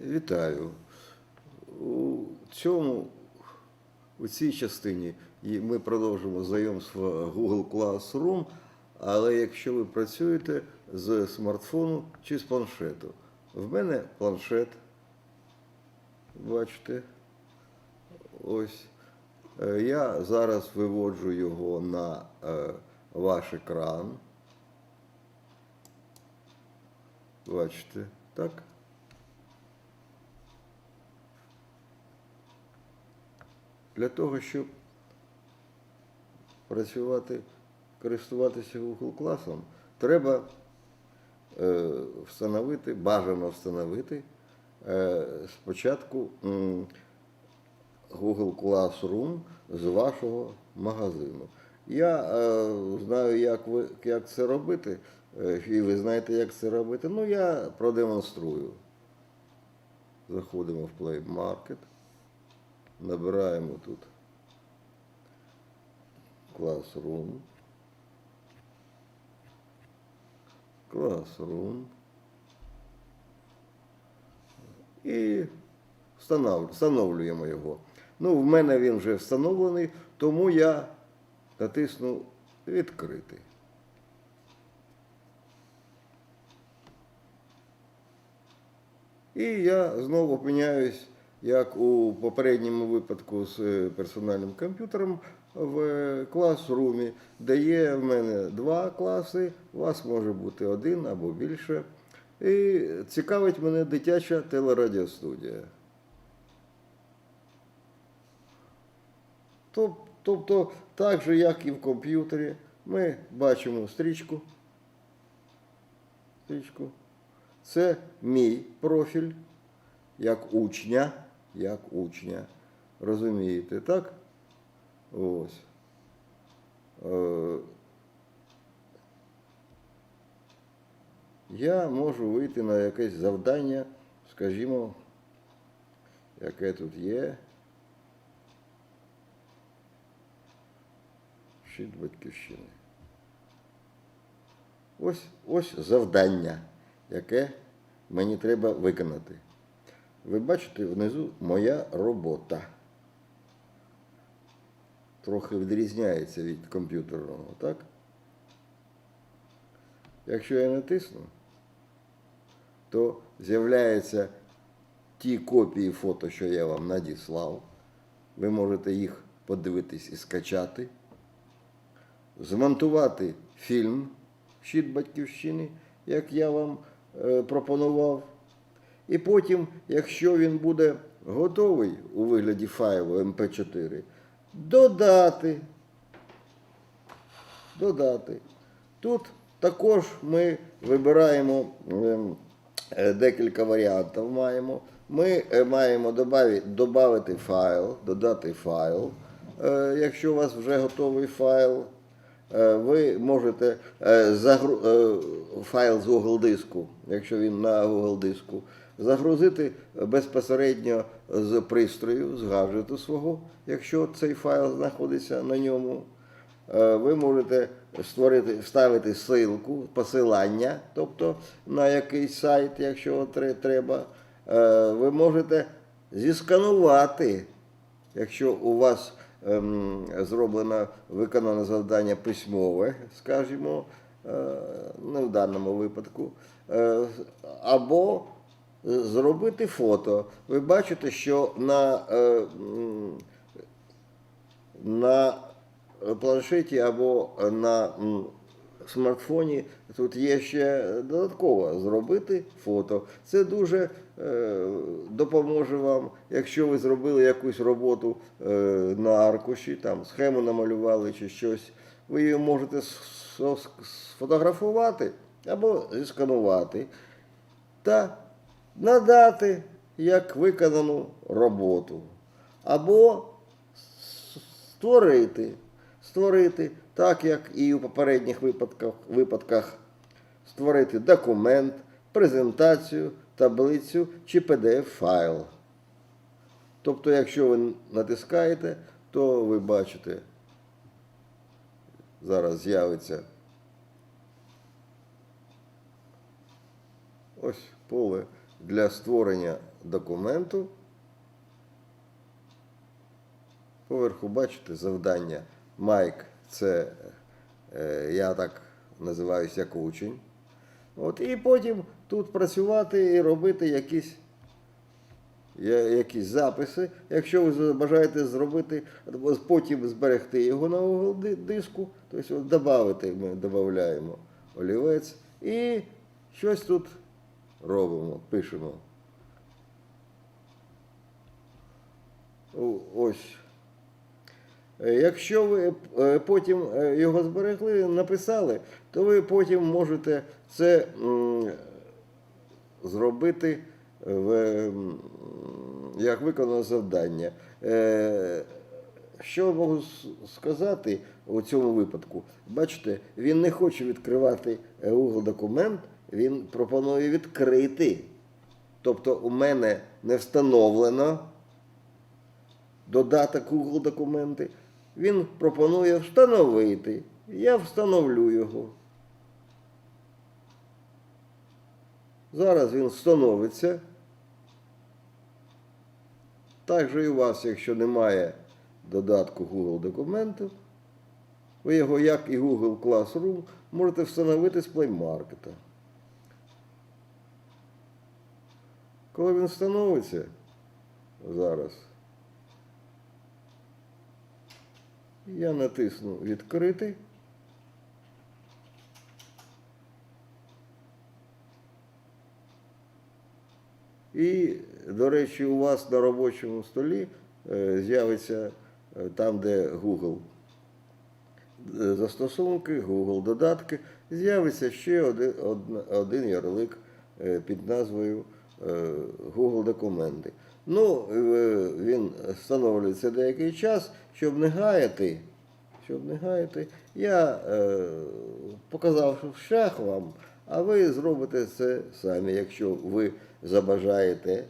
Вітаю. У цьому, у цій частині ми продовжимо знайомство Google Classroom, але якщо ви працюєте з смартфону чи з планшету. В мене планшет, бачите, ось. Е, Я зараз виводжу його на е, ваш екран. Бачите, так? Того, щоб працювати, користуватися Google класом, треба е, встановити, бажано встановити е, спочатку Google Classroom з вашого магазину. Я е, знаю, як, ви, як це робити, і ви знаєте, як це робити. Ну, я продемонструю. Заходимо в Play Market. Набираємо тут Classroom. Classroom. І встановлюємо його. Ну, в мене він вже встановлений, тому я натисну відкрити. І я знову опиняюсь, як у попередньому випадку з е, персональним комп'ютером в класрумі, де є в мене два класи, у вас може бути один або більше. І цікавить мене дитяча телерадіостудія. Тоб- Тобто, так же, як і в комп'ютері, ми бачимо стрічку. Стрічку. Це мій профіль як учня, як учня. Розумієте, так? Ось. Е, Я можу вийти на якесь завдання, скажімо, яке тут є. Щит батьківщини. Ось, ось завдання, яке мені треба виконати. Ви бачите внизу моя робота. Трохи відрізняється від комп'ютерного, так? Якщо я натисну, то з'являються ті копії фото, що я вам надіслав. Ви можете їх подивитись і скачати змонтувати фільм Щит Батьківщини, як я вам е, пропонував. І потім, якщо він буде готовий у вигляді файлу MP4, додати. Додати. Тут також ми вибираємо ем, е, декілька варіантів маємо. Ми е, маємо додати файл, додати файл. Е, Якщо у вас вже готовий файл, ви можете е, загру... е, файл з Google диску, якщо він на Google диску, загрузити безпосередньо з пристрою, з гаджету свого, якщо цей файл знаходиться на ньому. Е, Ви можете створити, вставити ссылку, посилання, тобто на якийсь сайт, якщо тре- треба. Е, Ви можете зісканувати Якщо у вас зроблено виконане завдання письмове, скажімо, е, не в даному випадку, е, або зробити фото. Ви бачите, що на, е, на планшеті або на смартфоні тут є ще додатково зробити фото. Це дуже е, допоможе вам, якщо ви зробили якусь роботу е, на аркуші, там схему намалювали чи щось, ви її можете сфотографувати або зісканувати та надати як виконану роботу. Або створити, створити, так як і у попередніх випадках, випадках, створити документ, презентацію, таблицю чи PDF-файл. Тобто, якщо ви натискаєте, то ви бачите, зараз з'явиться ось поле для створення документу. Поверху бачите завдання. Майк це е, я так називаюся як учень. От, і потім тут працювати і робити якісь, якісь записи. Якщо ви бажаєте зробити, потім зберегти його на диску, тобто додати ми додаємо олівець і щось тут робимо, пишемо. Ось. Е, Якщо ви е, потім е, його зберегли, написали, то ви потім можете це зробити як виконане завдання. Що можу сказати у цьому випадку? Бачите, він не хоче відкривати Google документ, він пропонує відкрити. Тобто у мене не встановлено додаток Google документи. Він пропонує встановити. Я встановлю його. Зараз він встановиться. Так же і у вас, якщо немає додатку Google документів, ви його, як і Google Classroom, можете встановити з Play Market. Коли він встановиться зараз, я натисну відкрити. І, до речі, у вас на робочому столі е, з'явиться е, там, де Google е, застосунки, Google додатки, з'явиться ще один, один ярлик під назвою Google документи. Ну, е, він встановлюється деякий час, щоб не гаяти. Щоб не гаяти, я е, показав шлях вам, а ви зробите це самі, якщо ви забажаєте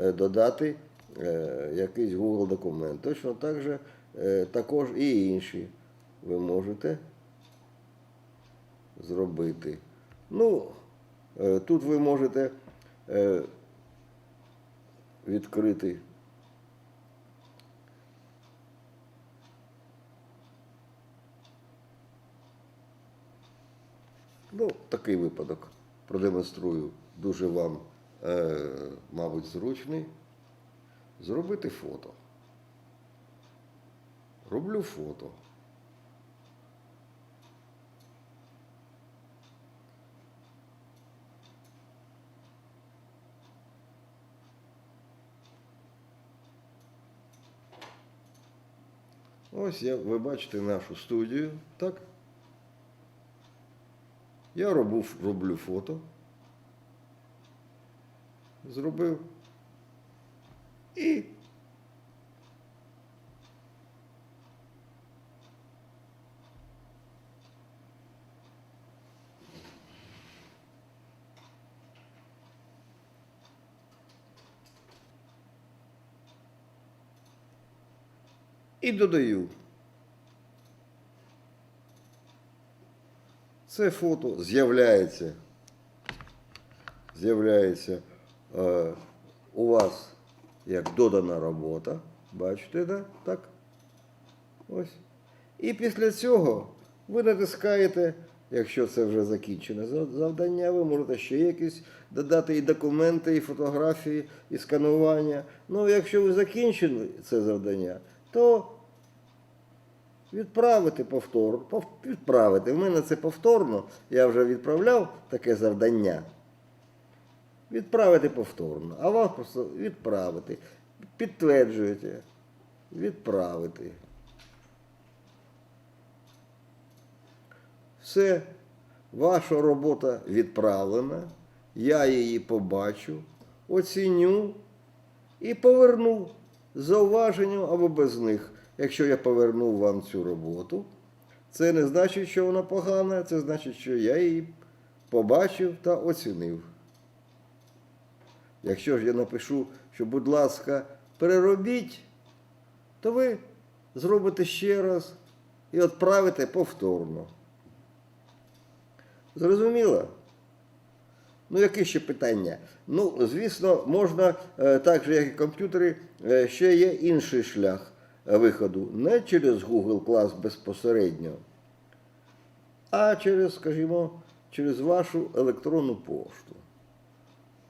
е, додати е, якийсь Google документ. Точно так же е, також і інші ви можете зробити. Ну, е, тут ви можете е, відкрити. Ну, такий випадок продемонструю. Дуже вам, е, мабуть, зручний. Зробити фото. Роблю фото. Ось я, ви бачите нашу студію, так? Я роблю, роблю фото. Зробив. І і додаю. Це фото з'являється. З'являється е, у вас як додана робота. Бачите, да? так? Ось. І після цього ви натискаєте, якщо це вже закінчене завдання, ви можете ще якісь додати і документи, і фотографії, і сканування. Ну, якщо ви закінчили це завдання, то відправити повтор, відправити. В мене це повторно. Я вже відправляв таке завдання. Відправити повторно. А вам просто відправити. Підтверджуєте. Відправити. Все, ваша робота відправлена. Я її побачу, оціню і поверну з зауваженням або без них. Якщо я повернув вам цю роботу, це не значить, що вона погана, це значить, що я її побачив та оцінив. Якщо ж я напишу, що, будь ласка, переробіть, то ви зробите ще раз і відправите повторно. Зрозуміло? Ну, які ще питання? Ну, звісно, можна, е, так же, як і комп'ютери, е, ще є інший шлях виходу. Не через Google Class безпосередньо, а через, скажімо, через вашу електронну пошту.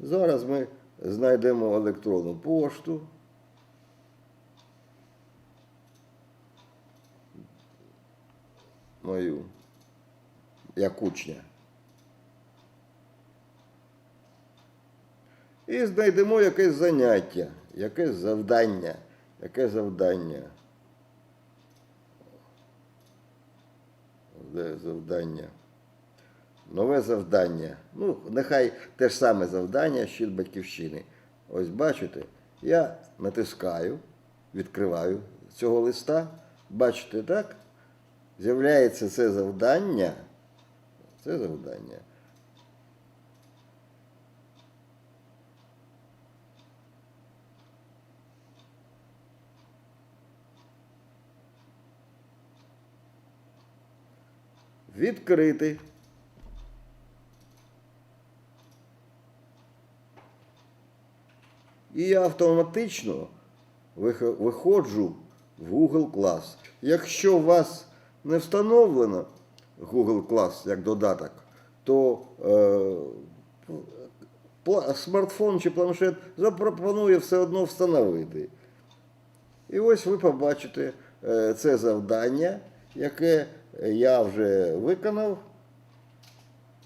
Зараз ми знайдемо електронну пошту. Мою як учня. І знайдемо якесь заняття, якесь завдання, яке завдання. Де завдання? Нове завдання. Ну, нехай те ж саме завдання, щит батьківщини. Ось бачите, я натискаю, відкриваю цього листа. Бачите, так? З'являється це завдання. Це завдання. Відкрити. І я автоматично виходжу в Google Class. Якщо у вас не встановлено Google Class як додаток, то е, смартфон чи планшет запропонує все одно встановити. І ось ви побачите е, це завдання, яке я вже виконав,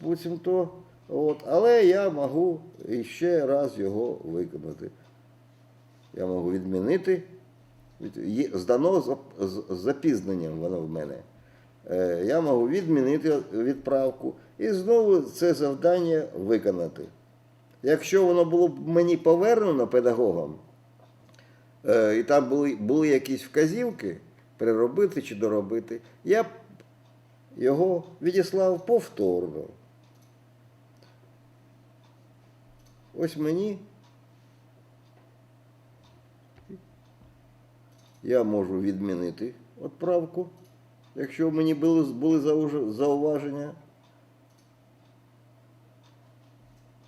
буцімто. От, але я можу ще раз його виконати. Я можу відмінити. Здано з, запізненням воно в мене. Е, Я можу відмінити відправку і знову це завдання виконати. Якщо воно було б мені повернено педагогам, е, і там були, були якісь вказівки переробити чи доробити, я б його відіслав повторно. Ось мені. Я можу відмінити відправку, якщо мені були, були зауваження.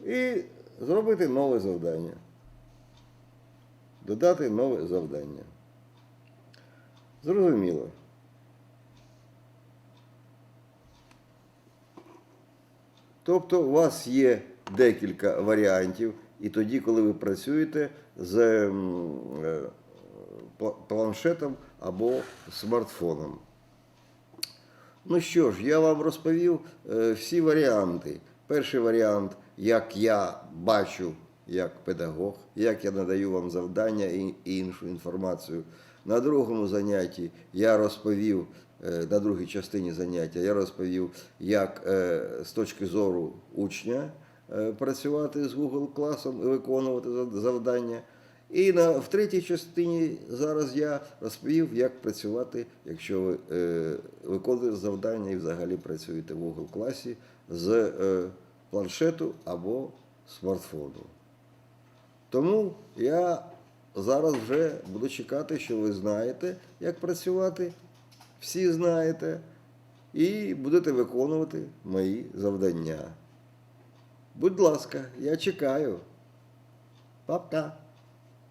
І зробити нове завдання. Додати нове завдання. Зрозуміло. Тобто у вас є декілька варіантів, і тоді, коли ви працюєте з е, пла- планшетом або смартфоном. Ну що ж, я вам розповів е, всі варіанти. Перший варіант, як я бачу як педагог, як я надаю вам завдання і, іншу інформацію. На другому занятті я розповів, на другій частині заняття я розповів, як е, з точки зору учня е, працювати з Google класом і виконувати завдання. І на, в третій частині зараз я розповів, як працювати, якщо ви е, виконуєте завдання і взагалі працюєте в Google класі з е, планшету або смартфону. Тому я зараз вже буду чекати, що ви знаєте, як працювати, всі знаєте, і будете виконувати мої завдання. Будь ласка, я чекаю. Пока.